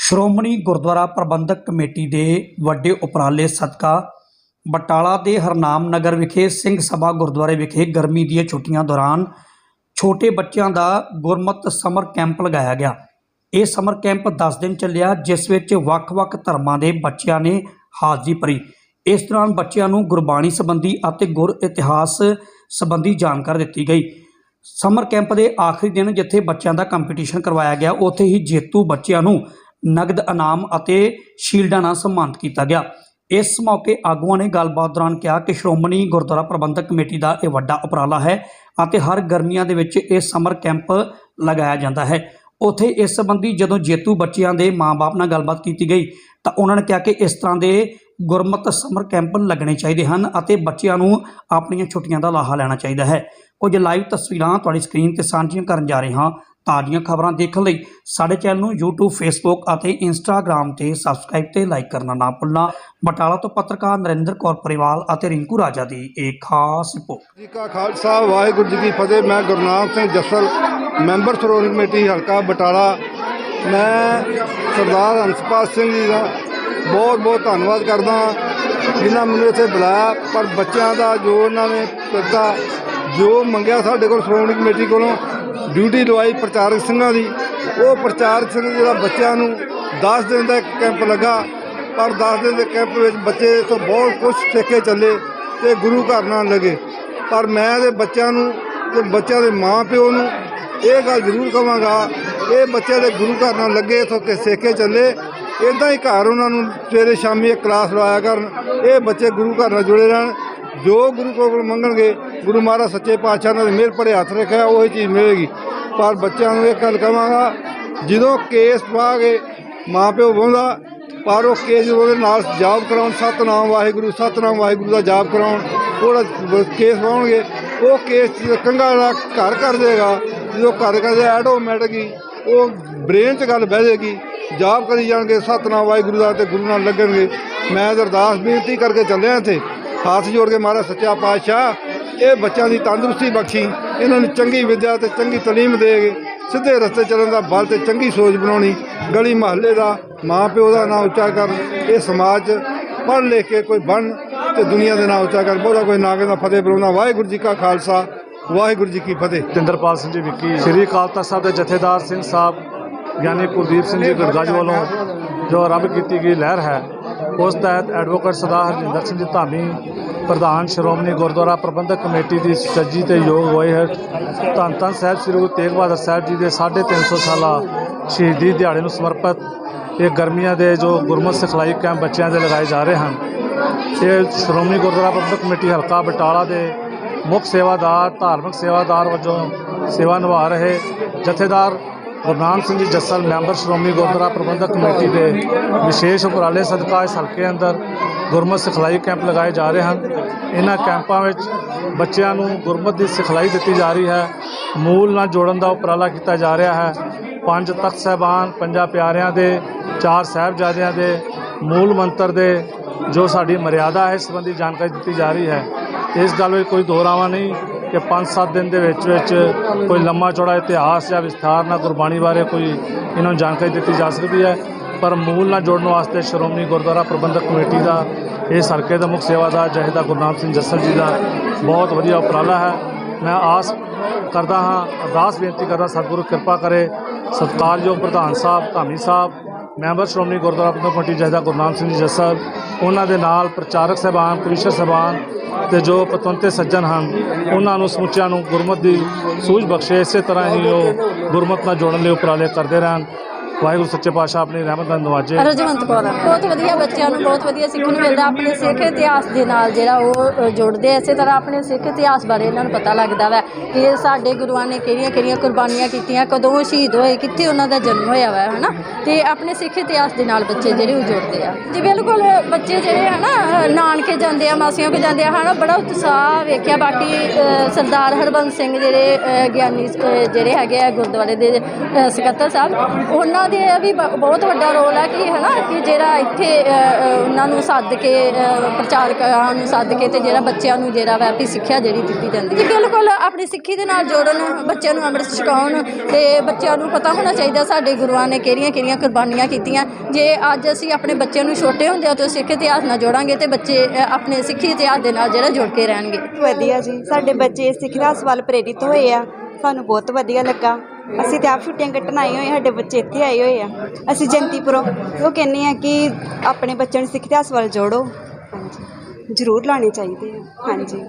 ਸ਼੍ਰੋਮਣੀ ਗੁਰਦੁਆਰਾ ਪ੍ਰਬੰਧਕ committee ਦੇ ਵੱਡੇ ਉਪਰਾਲੇ ਸਦਕਾ ਬਟਾਲਾ ਦੇ ਹਰਨਾਮ ਨਗਰ ਵਿਖੇ ਸਿੰਘ ਸਭਾ ਗੁਰਦੁਆਰੇ ਵਿਖੇ ਗਰਮੀ ਦੀਆਂ ਛੁੱਟੀਆਂ ਦੌਰਾਨ ਛੋਟੇ ਬੱਚਿਆਂ ਦਾ ਗੁਰਮਤ ਸਮਰ ਕੈਂਪ ਲਗਾਇਆ ਗਿਆ। ਇਹ ਸਮਰ ਕੈਂਪ 10 ਦਿਨ ਚੱਲਿਆ, ਜਿਸ ਵਿੱਚ ਵੱਖ-ਵੱਖ ਧਰਮਾਂ ਦੇ ਬੱਚਿਆਂ ਨੇ ਹਾਜ਼ਰੀ ਭਰੀ। ਇਸ ਦੌਰਾਨ ਬੱਚਿਆਂ ਨੂੰ ਗੁਰਬਾਣੀ ਸੰਬੰਧੀ ਅਤੇ ਗੁਰ ਇਤਿਹਾਸ ਸੰਬੰਧੀ ਜਾਣਕਾਰੀ ਦਿੱਤੀ ਗਈ। ਸਮਰ ਕੈਂਪ ਦੇ ਆਖਰੀ ਦਿਨ ਜਿੱਥੇ ਬੱਚਿਆਂ ਦਾ ਕੰਪੀਟੀਸ਼ਨ ਕਰਵਾਇਆ ਗਿਆ, ਉੱਥੇ ਹੀ ਜੇਤੂ ਬੱਚਿਆਂ ਨੂੰ ਨਗਦ ਇਨਾਮ ਅਤੇ ਸ਼ੀਲਡਾਂ ਨਾਲ ਸਨਮਾਨਿਤ ਕੀਤਾ ਗਿਆ। ਇਸ ਮੌਕੇ ਆਗੂਆਂ ਨੇ ਗੱਲਬਾਤ ਦੌਰਾਨ ਕਿਹਾ ਕਿ ਸ਼੍ਰੋਮਣੀ ਗੁਰਦੁਆਰਾ ਪ੍ਰਬੰਧਕ ਕਮੇਟੀ ਦਾ ਇਹ ਵੱਡਾ ਉਪਰਾਲਾ ਹੈ ਅਤੇ ਹਰ ਗਰਮੀਆਂ ਦੇ ਵਿੱਚ ਇਹ ਸਮਰ ਕੈਂਪ ਲਗਾਇਆ ਜਾਂਦਾ ਹੈ। ਉੱਥੇ ਇਸ ਸੰਬੰਧੀ ਜਦੋਂ ਜੇਤੂ ਬੱਚਿਆਂ ਦੇ ਮਾਪੇ ਨਾਲ ਗੱਲਬਾਤ ਕੀਤੀ ਗਈ ਤਾਂ ਉਹਨਾਂ ਨੇ ਕਿਹਾ ਕਿ ਇਸ ਤਰ੍ਹਾਂ ਦੇ ਗੁਰਮਤਿ ਸਮਰ ਕੈਂਪ ਲੱਗਣੇ ਚਾਹੀਦੇ ਹਨ ਅਤੇ ਬੱਚਿਆਂ ਨੂੰ ਆਪਣੀਆਂ ਛੁੱਟੀਆਂ ਦਾ ਲਾਹਾ ਲੈਣਾ ਚਾਹੀਦਾ ਹੈ। ਕੁਝ ਲਾਈਵ ਤਸਵੀਰਾਂ ਤੁਹਾਡੀ ਸਕਰੀਨ ਤੇ ਸਾਂਝੀਆਂ ਕਰਨ ਜਾ ਰਹੇ ਹਾਂ। ਤਾਜ਼ੀਆਂ ਖਬਰਾਂ ਦੇਖਣ ਲਈ ਸਾਡੇ ਚੈਨਲ ਨੂੰ YouTube, Facebook ਅਤੇ Instagram ਤੇ ਸਬਸਕ੍ਰਾਈਬ ਤੇ ਲਾਈਕ ਕਰਨਾ ਨਾ ਭੁੱਲਣਾ। ਬਟਾਲਾ ਤੋਂ ਪੱਤਰਕਾਰ ਨਰਿੰਦਰ ਕੌਰ ਪਰਿਵਾਲ ਅਤੇ ਰਿੰਕੂ ਰਾਜਾ ਦੀ ਇੱਕ ਖਾਸ ਰਿਪੋਰਟ। ਜੀ ਕਾ ਖਾਲਸਾ, ਵਾਹਿਗੁਰੂ ਜੀ ਕੀ ਫਤਿਹ। ਮੈਂ ਗੁਰਨਾਮ ਸਿੰਘ ਜੱਸਲ, ਮੈਂਬਰ ਸ਼੍ਰੋਮਣੀ ਕਮੇਟੀ, ਹਲਕਾ ਬਟਾਲਾ। ਮੈਂ ਸਰਦਾਰ ਹੰਸਪਾਲ ਸਿੰਘ ਜੀ ਦਾ ਬਹੁਤ ਬਹੁਤ ਧੰਨਵਾਦ ਕਰਦਾ ਹਾਂ, ਜਿਨ੍ਹਾਂ ਮੈਨੂੰ ਇੱਥੇ ਬੁਲਾਇਆ। ਪਰ ਬੱਚਿਆਂ ਦਾ ਜੋ ਉਹਨਾਂ ਨੇ ਦਿੱਤਾ, ਜੋ ਮੰਗਿਆ ਸਾਡੇ ਕੋਲ ਸ਼੍ਰੋਮਣੀ ਕਮੇਟੀ ਕੋਲੋਂ ਡਿਊਟੀ ਲਵਾਈ ਪ੍ਰਚਾਰਕ ਸਿੰਘਾਂ ਦੀ। ਉਹ ਪ੍ਰਚਾਰਕ ਸਿੰਘ ਜਿਹੜਾ ਬੱਚਿਆਂ ਨੂੰ 10 ਦਿਨ ਦਾ ਇੱਕ ਕੈਂਪ ਲੱਗਾ, ਪਰ 10 ਦਿਨ ਦੇ ਕੈਂਪ ਵਿੱਚ ਬੱਚੇ ਤੋਂ ਬਹੁਤ ਕੁਝ ਸਿੱਖ ਚੱਲੇ ਤੇ ਗੁਰੂ ਘਰ ਨਾਲ ਲੱਗੇ। ਪਰ ਮੈਂ ਦੇ ਬੱਚਿਆਂ ਨੂੰ ਤੇ ਬੱਚਿਆਂ ਦੇ ਮਾਂ ਪਿਓ ਨੂੰ ਇਹ ਗੱਲ ਜ਼ਰੂਰ ਕਹਾਂਗਾ, ਇਹ ਬੱਚੇ ਦੇ ਗੁਰੂ ਘਰ ਨਾਲ ਲੱਗੇ, ਇਥੋਂ ਕਿ ਸਿੱਖੇ ਚੱਲੇ। ਇਦਾਂ ਹੀ ਘਰ ਉਹਨਾਂ ਨੂੰ ਸਵੇਰੇ ਸ਼ਾਮੀ ਇੱਕ ਕਲਾਸ ਲਵਾਇਆ ਕਰਨ। ਇਹ ਬੱਚੇ ਗੁਰੂ ਘਰ ਨਾਲ ਜੁੜੇ ਰਹਿਣ। ਜੋ ਗੁਰੂ ਕੋਲ ਮੰਗਣਗੇ, ਗੁਰੂ ਮਹਾਰਾਜ ਸੱਚੇ ਪਾਤਸ਼ਾਹ ਨੇ ਮੇਰ ਪੜੇ ਹੱਥ ਰੱਖਿਆ, ਉਹ ਉਹੀ ਚੀਜ਼ ਮਿਲੇਗੀ। ਪਰ ਬੱਚਿਆਂ ਨੂੰ ਇਹ ਗੱਲ ਕਹਾਂਗਾ, ਜਦੋਂ ਕੇਸ ਪਾ ਕੇ ਮਾਂ ਪਿਓ ਬੋਂਦਾ ਪਰ ਉਹ ਕੇਸ ਉਹਦੇ ਨਾਲ ਜਾਪ ਕਰਾਉਣ, ਸਤਨਾਮ ਵਾਹਿਗੁਰੂ ਸਤਨਾਮ ਵਾਹਿਗੁਰੂ ਦਾ ਜਾਪ ਕਰਾਉਣ ਉਹਦਾ ਕੇਸ ਪਾਉਣਗੇ, ਉਹ ਕੇਸ ਜਦੋਂ ਕੰਗਾ ਦਾ ਘਰ ਕਰ ਦੇਗਾ, ਜਦੋਂ ਘਰ ਕਰਦੇ ਆਟੋਮੈਟਿਕ ਹੀ ਉਹ ਬ੍ਰੇਨ 'ਚ ਗੱਲ ਬਹਿ ਜਾਏਗੀ, ਜਾਪ ਕਰੀ ਜਾਣਗੇ, ਸਤਨਾਮ ਵਾਹਿਗੁਰੂ ਦਾ ਤੇ ਗੁਰੂ ਨਾਲ ਲੱਗਣਗੇ। ਮੈਂ ਅਰਦਾਸ ਬੇਨਤੀ ਕਰਕੇ ਚੱਲਿਆ ਇੱਥੇ। ਹੱਥ ਜੋੜ ਕੇ ਮਹਾਰਾਜ ਸੱਚਾ ਪਾਤਸ਼ਾਹ ਇਹ ਬੱਚਿਆਂ ਦੀ ਤੰਦਰੁਸਤੀ ਬਖਸ਼ੀ ਇਹਨਾਂ ਨੂੰ ਚੰਗੀ ਵਿਦਿਆ ਤੇ ਚੰਗੀ ਤਾਲੀਮ ਦੇ ਸਿੱਧੇ ਰਸਤੇ ਚੱਲਣ ਦਾ ਬਲ ਤੇ ਚੰਗੀ ਸੋਚ ਬਣਾਉਣੀ ਗਲੀ ਮਹੱਲੇ ਦਾ ਮਾਂ ਪਿਓ ਦਾ ਨਾਂ ਉੱਚਾ ਕਰਨ ਇਹ ਸਮਾਜ ਪੜ੍ਹ ਲਿਖ ਕੇ ਕੋਈ ਬਣ ਤੇ ਦੁਨੀਆ ਦੇ ਨਾਂ ਉੱਚਾ ਕਰ ਬਹੁਤਾ ਕੋਈ ਨਾ ਕਹਿੰਦਾ ਫਤਿਹ ਬੁਲਾਉਂਦਾ। ਵਾਹਿਗੁਰੂ ਜੀ ਕਾ ਖਾਲਸਾ ਵਾਹਿਗੁਰੂ ਜੀ ਕੀ ਫਤਿਹ। ਤਿੰਦਰਪਾਲ ਸਿੰਘ ਜੀ ਵਿੱਕੀ ਸ੍ਰੀ ਅਕਾਲ ਤਖਤ ਸਾਹਿਬ ਦੇ ਜਥੇਦਾਰ ਸਿੰਘ ਸਾਹਿਬ ਗਿਆਨੀ ਕੁਲਦੀਪ ਸਿੰਘ ਜੀ ਗੜਗਾਜ ਵੱਲੋਂ ਜੋ ਆਰੰਭ ਕੀਤੀ ਗਈ ਲਹਿਰ ਹੈ, ਉਸ ਤਹਿਤ ਐਡਵੋਕੇਟ ਸਰਦਾਰ ਹਰਜਿੰਦਰ ਸਿੰਘ ਜੀ ਧਾਮੀ, ਪ੍ਰਧਾਨ ਸ਼੍ਰੋਮਣੀ ਗੁਰਦੁਆਰਾ ਪ੍ਰਬੰਧਕ ਕਮੇਟੀ ਦੀ ਸੱਜੀ ਤੇ ਯੋਗ ਹੋਏ ਹੈ ਧੰਨ ਧੰਨ ਸਾਹਿਬ ਸ੍ਰੀ ਗੁਰੂ ਤੇਗ ਬਹਾਦਰ ਸਾਹਿਬ ਜੀ ਦੇ 350 ਸਾਲਾ ਸ਼ਹੀਦੀ ਦਿਹਾੜੇ ਨੂੰ ਸਮਰਪਿਤ ਇਹ ਗਰਮੀਆਂ ਦੇ ਜੋ ਗੁਰਮਤਿ ਸਿਖਲਾਈ ਕੈਂਪ ਬੱਚਿਆਂ ਦੇ ਲਗਾਏ ਜਾ ਰਹੇ ਹਨ। ਇਹ ਸ਼੍ਰੋਮਣੀ ਗੁਰਦੁਆਰਾ ਪ੍ਰਬੰਧਕ ਕਮੇਟੀ ਹਲਕਾ ਬਟਾਲਾ ਦੇ ਮੁੱਖ ਸੇਵਾਦਾਰ, ਧਾਰਮਿਕ ਸੇਵਾਦਾਰ ਵਜੋਂ ਸੇਵਾ ਨਿਭਾ ਰਹੇ ਜਥੇਦਾਰ ਗੁਰਨਾਮ ਸਿੰਘ ਜੀ ਜੱਸਲ, ਮੈਂਬਰ ਸ਼੍ਰੋਮਣੀ ਗੁਰਦੁਆਰਾ ਪ੍ਰਬੰਧਕ ਕਮੇਟੀ ਦੇ ਵਿਸ਼ੇਸ਼ ਉਪਰਾਲੇ ਸਦਕਾ ਇਸ ਹਲਕੇ ਅੰਦਰ ਗੁਰਮਤ ਸਿਖਲਾਈ ਕੈਂਪ ਲਗਾਏ ਜਾ ਰਹੇ ਹਨ। ਇਹਨਾਂ ਕੈਂਪਾਂ ਵਿੱਚ ਬੱਚਿਆਂ ਨੂੰ ਗੁਰਮਤ ਦੀ ਸਿਖਲਾਈ ਦਿੱਤੀ ਜਾ ਰਹੀ ਹੈ। ਮੂਲ ਨਾਲ ਜੋੜਨ ਦਾ ਉਪਰਾਲਾ ਕੀਤਾ ਜਾ ਰਿਹਾ ਹੈ। ਪੰਜ ਤਖਤ ਸਾਹਿਬਾਨ, ਪੰਜਾਂ ਪਿਆਰਿਆਂ ਦੇ, ਚਾਰ ਸਾਹਿਬਜ਼ਾਦਿਆਂ ਦੇ, ਮੂਲ ਮੰਤਰ ਦੇ ਜੋ ਸਾਡੀ ਮਰਿਆਦਾ ਹੈ, ਇਸ ਸੰਬੰਧੀ ਜਾਣਕਾਰੀ ਦਿੱਤੀ ਜਾ ਰਹੀ ਹੈ। ਇਸ ਗੱਲ ਵਿੱਚ ਕੋਈ ਦੋਰਾਵਾ ਨਹੀਂ। ਕਿ 5-7 ਦਿਨ ਦੇ ਵਿੱਚ ਵਿੱਚ ਕੋਈ ਲੰਮਾ ਚੌੜਾ ਇਤਿਹਾਸ ਜਾਂ ਵਿਸਥਾਰ ਨਾਲ ਗੁਰਬਾਣੀ ਬਾਰੇ ਕੋਈ ਇਹਨਾਂ ਨੂੰ ਜਾਣਕਾਰੀ ਦਿੱਤੀ ਜਾ ਸਕਦੀ ਹੈ। ਪਰ ਮੂਲ ਨਾਲ ਜੋੜਨ ਵਾਸਤੇ ਸ਼੍ਰੋਮਣੀ ਗੁਰਦੁਆਰਾ ਪ੍ਰਬੰਧਕ ਕਮੇਟੀ ਦਾ, ਇਹ ਸਰਕੇ ਦਾ ਮੁੱਖ ਸੇਵਾਦਾਰ ਜਹੇਦਾਰ ਗੁਰਨਾਮ ਸਿੰਘ ਜੱਸਲ ਜੀ ਦਾ ਬਹੁਤ ਵਧੀਆ ਉਪਰਾਲਾ ਹੈ। ਮੈਂ ਆਸ ਕਰਦਾ ਹਾਂ, ਅਰਦਾਸ ਬੇਨਤੀ ਕਰਦਾ ਸਤਿਗੁਰੂ ਕਿਰਪਾ ਕਰੇ, ਸਤਿਕਾਰਯੋਗ ਪ੍ਰਧਾਨ ਸਾਹਿਬ, ਧਾਮੀ ਸਾਹਿਬ, ਮੈਂਬਰ ਸ਼੍ਰੋਮਣੀ ਗੁਰਦੁਆਰਾ ਪ੍ਰਬੰਧਕ ਕਮੇਟੀ ਜਹੇਦਾਰ ਗੁਰਨਾਮ ਸਿੰਘ ਜੀ ਜੱਸਲ ਉਹਨਾਂ ਦੇ ਨਾਲ ਪ੍ਰਚਾਰਕ ਸਾਹਿਬਾਨ, ਕਮਿਸ਼ਨਰ ਸਾਹਿਬਾਨ ਤੇ ਜੋ ਪਤਵੰਤੇ ਸੱਜਣ ਹਨ, ਉਹਨਾਂ ਨੂੰ ਸਮੁੱਚਿਆਂ ਨੂੰ ਗੁਰਮਤ ਦੀ ਸੂਝ ਬਖਸ਼ੇ, ਇਸੇ ਤਰ੍ਹਾਂ ਹੀ ਉਹ ਗੁਰਮਤ ਨਾਲ ਜੋੜਨ ਲਈ ਉਪਰਾਲੇ ਕਰਦੇ ਰਹਿਣ। ਵਾਹਿਗੁਰੂ ਸੱਚੇ ਪਾਤਸ਼ਾਹ ਆਪਣੀ ਰਹਿਮਤ ਨਾਲ ਨਵਾਜੇ। ਰਜਵੰਤ ਕੌਰ ਬਹੁਤ ਵਧੀਆ ਬੱਚਿਆਂ ਨੂੰ ਬਹੁਤ ਵਧੀਆ ਸਿੱਖਣ ਨੂੰ ਮਿਲਦਾ ਆਪਣੇ ਸਿੱਖ ਇਤਿਹਾਸ ਦੇ ਨਾਲ ਜਿਹੜਾ ਉਹ ਅ, ਜੁੜਦੇ ਇਸੇ ਤਰ੍ਹਾਂ ਆਪਣੇ ਸਿੱਖ ਇਤਿਹਾਸ ਬਾਰੇ ਇਹਨਾਂ ਨੂੰ ਪਤਾ ਲੱਗਦਾ ਵਾ ਕਿ ਸਾਡੇ ਗੁਰੂਆਂ ਨੇ ਕਿਹੜੀਆਂ ਕਿਹੜੀਆਂ ਕੁਰਬਾਨੀਆਂ ਕੀਤੀਆਂ ਕਦੋਂ ਸ਼ਹੀਦ ਹੋਏ ਕਿੱਥੇ ਉਹਨਾਂ ਦਾ ਜਨਮ ਹੋਇਆ ਵਾ ਹਨਾ? ਤੇ ਆਪਣੇ ਸਿੱਖ ਇਤਿਹਾਸ ਦੇ ਨਾਲ ਬੱਚੇ ਜਿਹੜੇ ਉਹ ਜੁੜਦੇ ਆ। ਜੀ ਬਿਲਕੁਲ ਬੱਚੇ ਜਿਹੜੇ ਹਨਾ ਨਾਨਕੇ ਜਾਂਦੇ ਆ ਮਾਸੀਆਂ ਕੋ ਜਾਂਦੇ ਆ ਹਨਾ ਬੜਾ ਉਤਸ਼ਾਹ ਵੇਖਿਆ। ਬਾਕੀ ਸਰਦਾਰ ਹਰਬੰਸ ਸਿੰਘ ਜਿਹੜੇ ਗਿਆਨੀ ਜਿਹੜੇ ਹੈਗੇ ਆ ਗੁਰਦੁਆਰੇ ਦੇ ਸਕੱਤਰ ਸਾਹਿਬ ਉਹਨਾਂ ਗੁਰੂਆਂ ਦੇ ਇਹ ਵੀ ਬਹੁਤ ਵੱਡਾ ਰੋਲ ਹੈ ਕਿ ਹੈ ਨਾ ਕਿ ਜਿਹੜਾ ਇੱਥੇ ਉਹਨਾਂ ਨੂੰ ਸੱਦ ਕੇ ਅ, ਪ੍ਰਚਾਰਕਾਂ ਨੂੰ ਸੱਦ ਕੇ ਤੇ ਜਿਹੜਾ ਬੱਚਿਆਂ ਨੂੰ ਜਿਹੜਾ ਵਾ ਸਿੱਖਿਆ ਜਿਹੜੀ ਦਿੱਤੀ ਜਾਂਦੀ ਹੈ। ਬਿਲਕੁਲ ਆਪਣੀ ਸਿੱਖੀ ਦੇ ਨਾਲ ਜੋੜਨ ਬੱਚਿਆਂ ਨੂੰ ਅੰਮ੍ਰਿਤ ਛਕਾਉਣ ਤੇ ਬੱਚਿਆਂ ਨੂੰ ਪਤਾ ਹੋਣਾ ਚਾਹੀਦਾ ਸਾਡੇ ਗੁਰੂਆਂ ਨੇ ਕਿਹੜੀਆਂ ਕਿਹੜੀਆਂ ਕੁਰਬਾਨੀਆਂ ਕੀਤੀਆਂ। ਜੇ ਅੱਜ ਅਸੀਂ ਆਪਣੇ ਬੱਚਿਆਂ ਨੂੰ ਛੋਟੇ ਹੁੰਦਿਆਂ ਤੋਂ ਸਿੱਖ ਇਤਿਹਾਸ ਨਾਲ ਜੋੜਾਂਗੇ ਤੇ ਬੱਚੇ ਆਪਣੇ ਸਿੱਖੀ ਇਤਿਹਾਸ ਦੇ ਨਾਲ ਜਿਹੜਾ ਜੁੜ ਕੇ ਰਹਿਣਗੇ। ਵਧੀਆ ਜੀ ਸਾਡੇ ਬੱਚੇ ਸਿੱਖ ਇਤਿਹਾਸ ਵੱਲ ਪ੍ਰੇਰਿਤ ਹੋਏ ਆ। ਸਾਨੂੰ ਬਹੁਤ ਵਧੀਆ ਲੱਗਾ। ਅਸੀਂ ਤੇ ਆਪ ਛੁੱਟੀਆਂ ਕੱਟਣ ਆਏ ਹੋਏ ਸਾਡੇ ਬੱਚੇ ਇੱਥੇ ਆਏ ਹੋਏ ਆ। ਅਸੀਂ ਜੰਤੀਪੁਰੋਂ ਉਹ ਕਹਿੰਦੇ ਆ ਕਿ ਆਪਣੇ ਬੱਚਿਆਂ ਨੂੰ ਸਿੱਖ ਇਤਿਹਾਸ ਵੱਲ ਜੋੜੋ। ਹਾਂਜੀ। ਜ਼ਰੂਰ ਲਾਣੇ ਚਾਹੀਦੇ ਆ। ਹਾਂਜੀ।